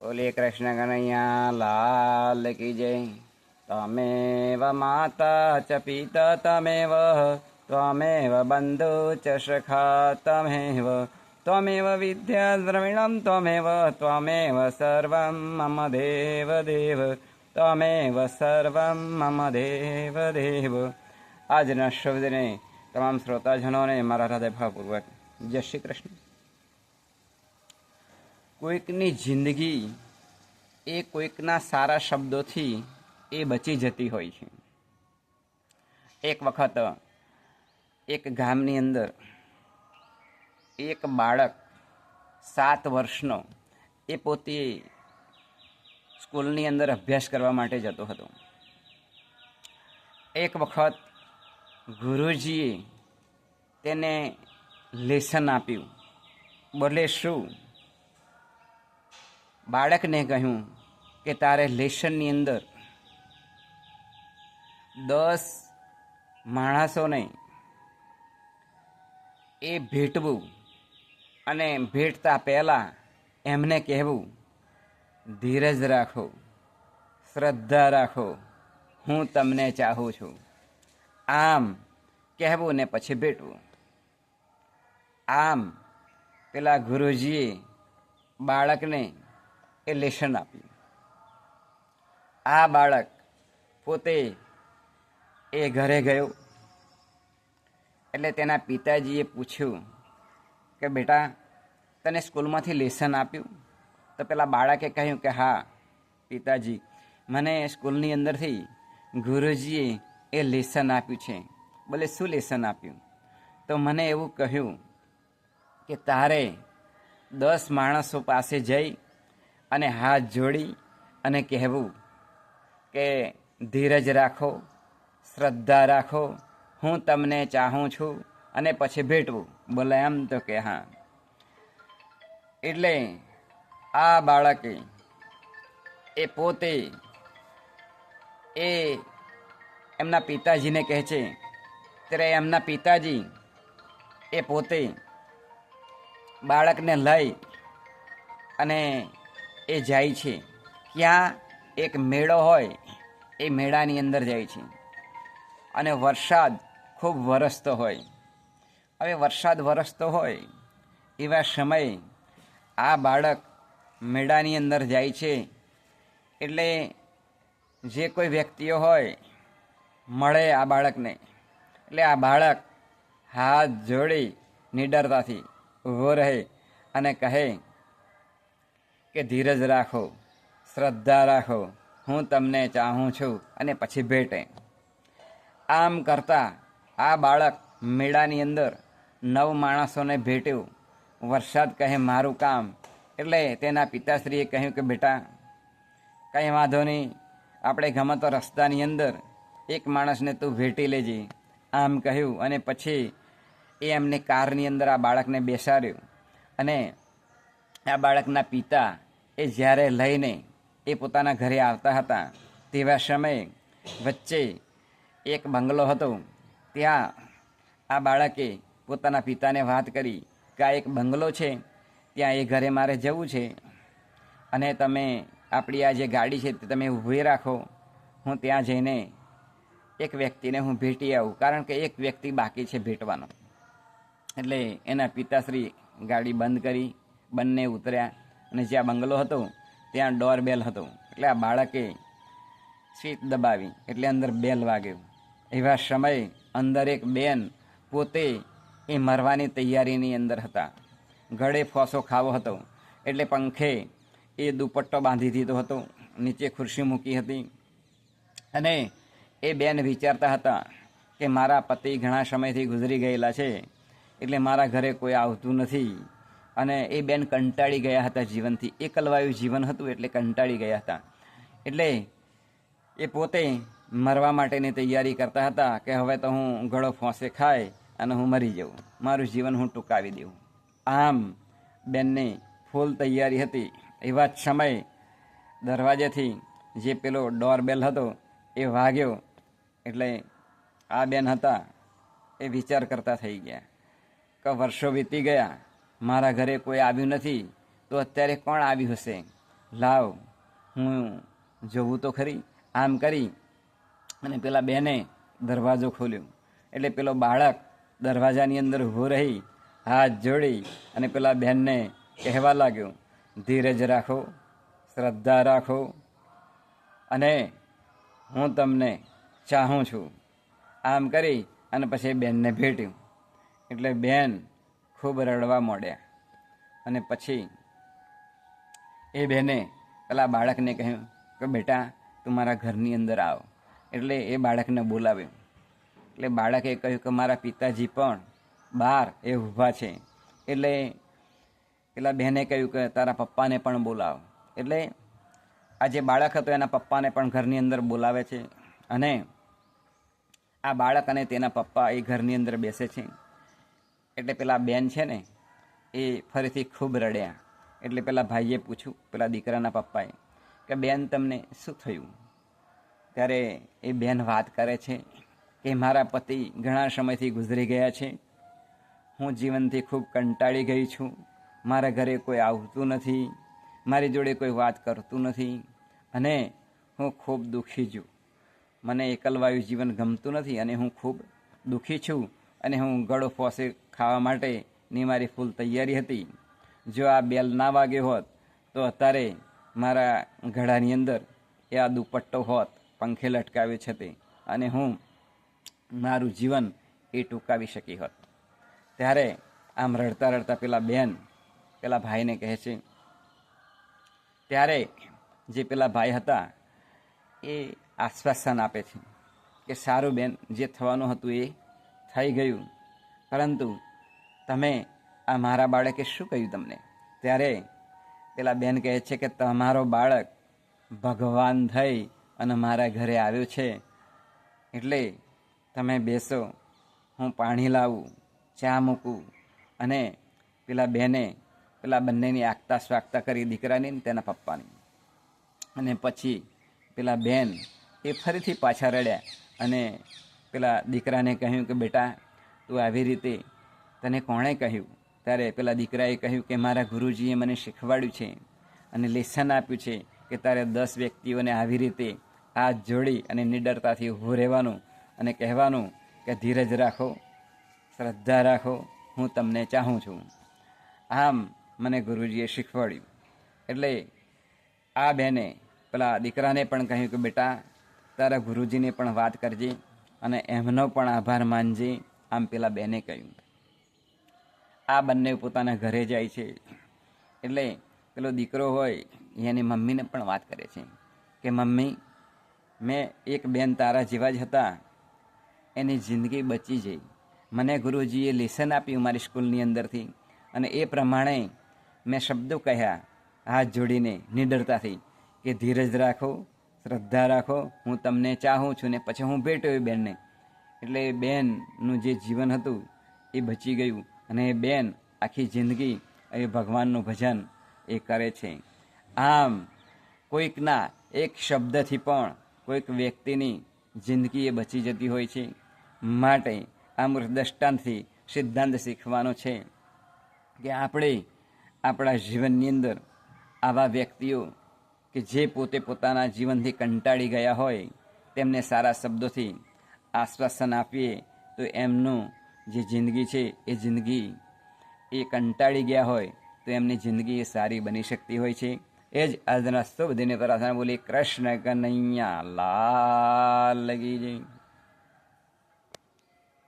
બોલીએ કૃષ્ણ કનૈયા લાલ કી જય. તમેવ માતા ચ પિતા તમેવ ત્વમેવ બંધુ ચ સખા તમેવ. ત્વમેવ વિદ્યા દ્રવિણમ ત્વમેવ ત્વમેવ સર્વં મમ દેવ દેવ. ત્વમેવ સર્વં મમ દેવ દેવ. આજના શબ્દને તમામ શ્રોતાજનોને મારા હૃદયભાવપૂર્વક જય શ્રી કૃષ્ણ. કોઈકની જિંદગી એ કોઈકના સારા શબ્દોથી એ બચી જતી હોય છે. એક વખત એક ગામની અંદર એક બાળક સાત વર્ષનો એ પોતે સ્કૂલની અંદર અભ્યાસ કરવા માટે જતો હતો. એક વખત ગુરુજીએ તેને લેસન આપ્યું. બોલે, શું બાળકને કહ્યું કે તારે લેશનની અંદર દસ માણસોને એ ભેટવું અને ભેટતા પહેલાં એમને કહેવું, ધીરજ રાખો, શ્રદ્ધા રાખો, હું તમને ચાહું છું. આમ કહેવું ને પછી ભેટવું. આમ પેલા ગુરુજીએ બાળકને એ લેશન આપ્યું. આ બાળક પોતે એ ઘરે ગયો. એટલે તેના પિતાજીએ પૂછ્યું કે, બેટા, તને સ્કૂલમાંથી લેસન આપ્યું? તો પેલા બાળકે કહ્યું કે, હા, પિતાજી, મને સ્કૂલની અંદરથી ગુરુજીએ એ લેસન આપ્યું છે. બોલે, શું લેસન આપ્યું? તો મને એવું કહ્યું કે, તારે દસ માણસો પાસે જઈ અને હાથ જોડી અને કહેવું કે, ધીરજ રાખો, શ્રદ્ધા રાખો, હું તમને ચાહું છું. અને પછી ભેટવું. બોલે એમ તો કે, હા. એટલે આ બાળકે એ પોતે એ એમના પિતાજીને કહે છે ત્યારે એમના પિતાજી એ પોતે બાળકને લઈ અને એ જાય છે. ક્યાં એક મેળો હોય, એ મેળાની અંદર જાય છે. અને વરસાદ ખૂબ વરસતો હોય. હવે વરસાદ વરસતો હોય, એવા સમયે આ બાળક મેળાની અંદર જાય છે. એટલે જે કોઈ વ્યક્તિઓ હોય, મળે આ બાળકને. એટલે આ બાળક હાથ જોડી નિડરતાથી ઊભો રહે અને કહે કે ધીરજ રાખો, શ્રદ્ધા રાખો, હું તમને ચાહું છું અને પછી ભેટે. આમ કરતા આ બાળક મેળાની અંદર નવ માણસોને ભેટ્યું. વરસાદ કહે, મારું કામ. એટલે તેના પિતાશ્રીએ કહ્યું કે, બેટા, કંઈ વાંધો નહીં. આપણે ગમે તો રસ્તાની અંદર એક માણસને તું ભેટી લેજે. આમ કહ્યું અને પછી એ એમને કારની અંદર આ બાળકને બેસાડ્યું. અને આ બાળકના પિતા એ જ્યારે લઈને એ પોતાના ઘરે આવતા હતા, તેવા સમયે વચ્ચે એક બંગલો હતો. ત્યાં આ બાળકે પોતાના પિતાને વાત કરી કે આ એક બંગલો છે, ત્યાં એ ઘરે મારે જવું છે અને તમે આપણી આ જે ગાડી છે તે તમે ઊભી રાખો. હું ત્યાં જઈને એક વ્યક્તિને હું ભેટી આવું, કારણ કે એક વ્યક્તિ બાકી છે ભેટવાનો. એટલે એના પિતાશ્રી ગાડી બંધ કરી બંને ઉતર્યા અને જ્યાં બંગલો હતો, ત્યાં ડોર બેલ હતો. એટલે આ બાળકે સ્વીચ દબાવી, એટલે અંદર બેલ વાગ્યું. એવા સમયે અંદર એક બેન પોતે એ મરવાની તૈયારીની અંદર હતા. ગળે ફોસો ખાવો હતો, એટલે પંખે એ દુપટ્ટો બાંધી દીધો હતો, નીચે ખુરશી મૂકી હતી. અને એ બેન વિચારતા હતા કે મારા પતિ ઘણા સમયથી ગુજરી ગયેલા છે, એટલે મારા ઘરે કોઈ આવતું નથી. અને એ બેન કંટાળી ગયા હતા જીવનથી. એકલવાયું જીવન હતું એટલે કંટાળી ગયા હતા. એટલે એ પોતે મરવા માટેની તૈયારી કરતા હતા કે હવે તો હું ગળો ફોંસે ખાય અને હું મરી જાઉં. મારું જીવન હું ટૂંકાવી દઉં. આમ બેનને ફૂલ તૈયારી હતી. એવા જ સમયે દરવાજેથી જે પેલો ડોરબેલ હતો એ વાગ્યો. એટલે આ બેન હતા એ વિચાર કરતા થઈ ગયા. કે વર્ષો વીતી ગયા. મારા ઘરે કોઈ આવ્યું નથી, તો અત્યારે કોણ આવ્યું હશે? લાવ, હું જોવું તો ખરી. આમ કરી અને પેલા બેને દરવાજો ખોલ્યો. એટલે પેલો બાળક દરવાજાની અંદર ઊભો રહી, હાથ જોડી અને પેલા બેનને કહેવા લાગ્યો, ધીરજ રાખો, શ્રદ્ધા રાખો અને હું તમને ચાહું છું. આમ કરી અને પછી બેનને ભેટ્યું. એટલે બેન ખૂબ રડવા માંડ્યા અને પછી એ બેને પેલા બાળકને કહ્યું કે, બેટા, તું મારા ઘરની અંદર આવ. એટલે એ બાળકને બોલાવ્યું. એટલે બાળકે કહ્યું કે, મારા પિતાજી પણ બહાર એ ઊભા છે. એટલે પેલા બહેને કહ્યું કે, તારા પપ્પાને પણ બોલાવ. એટલે આ જે બાળક હતો, એના પપ્પાને પણ ઘરની અંદર બોલાવે છે. અને આ બાળક અને તેના પપ્પા એ ઘરની અંદર બેસે છે. એટલે પેલા બેન છે ને, એ ફરીથી ખૂબ રડ્યા. એટલે પેલા ભાઈએ પૂછ્યું, પેલા દીકરાના પપ્પાએ કે, બેન, તમને શું થયું? ત્યારે એ બેન વાત કરે છે કે, મારા પતિ ઘણા સમયથી ગુજરી ગયા છે. હું જીવનથી ખૂબ કંટાળી ગઈ છું. મારા ઘરે કોઈ આવતું નથી. મારી જોડે કોઈ વાત કરતું નથી. અને હું ખૂબ દુઃખી છું. મને એકલવાયું જીવન ગમતું નથી અને હું ખૂબ દુઃખી છું અને હું ગળો ફોસે ખાવા માટેની મારી ફૂલ તૈયારી હતી. જો આ બેલ ના વાગ્યો હોત, તો અત્યારે મારા ગળાની અંદર એ આ દુપટ્ટો હોત, પંખે લટકાવ્યો છે તે, અને હું મારું જીવન એ ટૂંકાવી શકી હોત. ત્યારે આમ રડતા રડતા પેલા બેન, પેલા ભાઈને કહે છે, ત્યારે જે પેલા ભાઈ હતા, એ આશ્વાસન આપે છે કે સારું બેન, જે થવાનું હતું એ થઈ ગયું. પરંતુ તમે આ મારા બાળકે શું કહ્યું તમને? ત્યારે પેલા બેન કહે છે કે તમારો બાળક ભગવાન થઈ અને મારા ઘરે આવ્યો છે. એટલે તમે બેસો, હું પાણી લાવું, ચા મૂકું અને પેલા બેને, પેલા બંનેની આગતા સ્વાગતા કરી દીકરાની ને તેના પપ્પાની. અને પછી પેલા બેન એ ફરીથી પાછા રડ્યા અને પેલા દીકરાને કહ્યું કે બેટા, તું આવી રીતે તને કોણે કહ્યું? ત્યારે પેલા દીકરાએ કહ્યું કે, મારા ગુરુજીએ મને શીખવાડ્યું છે અને લેસન આપ્યું છે કે તારે દસ વ્યક્તિઓને આવી રીતે હાથ જોડી અને નિડરતાથી ઊભું રહેવાનું અને કહેવાનું કે, ધીરજ રાખો, શ્રદ્ધા રાખો, હું તમને ચાહું છું. આમ મને ગુરુજીએ શીખવાડ્યું. એટલે આ બેને પેલા દીકરાને પણ કહ્યું કે, બેટા, તારા ગુરુજીને પણ વાત કરજે અને એમનો પણ આભાર માનજે. આમ પેલા બેને કહ્યું. આ બંને પોતાના ઘરે જાય છે. એટલે પેલો દીકરો હોય, એની મમ્મીને પણ વાત કરે છે કે, મમ્મી, મેં એક બેન તારા જેવા જ હતા. એની જિંદગી બચી જઈ. મને ગુરુજીએ લેસન આપ્યું મારી સ્કૂલની અંદરથી અને એ પ્રમાણે મેં શબ્દો કહ્યા હાથ જોડીને નિડરતાથી કે, ધીરજ રાખો, શ્રદ્ધા રાખો, હું તમને ચાહું છું ને પછી હું ભેટ્યો એ બેનને. એટલે બેનનું જે જીવન હતું એ બચી ગયું. અને એ બેન, આખી જિંદગી એ ભગવાનનું ભજન એ કરે છે. આમ, કોઈકના એક શબ્દથી પણ કોઈક વ્યક્તિની જિંદગી એ બચી જતી હોય છે. માટે આ મૃદષ્ટાંતથી સિદ્ધાંત શીખવાનો છે કે આપણે આપણા જીવનની અંદર આવા વ્યક્તિઓ કે જે પોતે પોતાના જીવનથી કંટાળી ગયા હોય, તેમને સારા શબ્દોથી આશ્વાસન આપીએ તો એમનું જે જિંદગી છે, એ જિંદગી એ કંટાળી ગયા હોય, તો એમની જિંદગી એ સારી બની શકતી હોય છે. એ જ આજના શુભ દિને પ્રાર્થના બોલી કૃષ્ણ કનૈયા લાલ લગી જઈ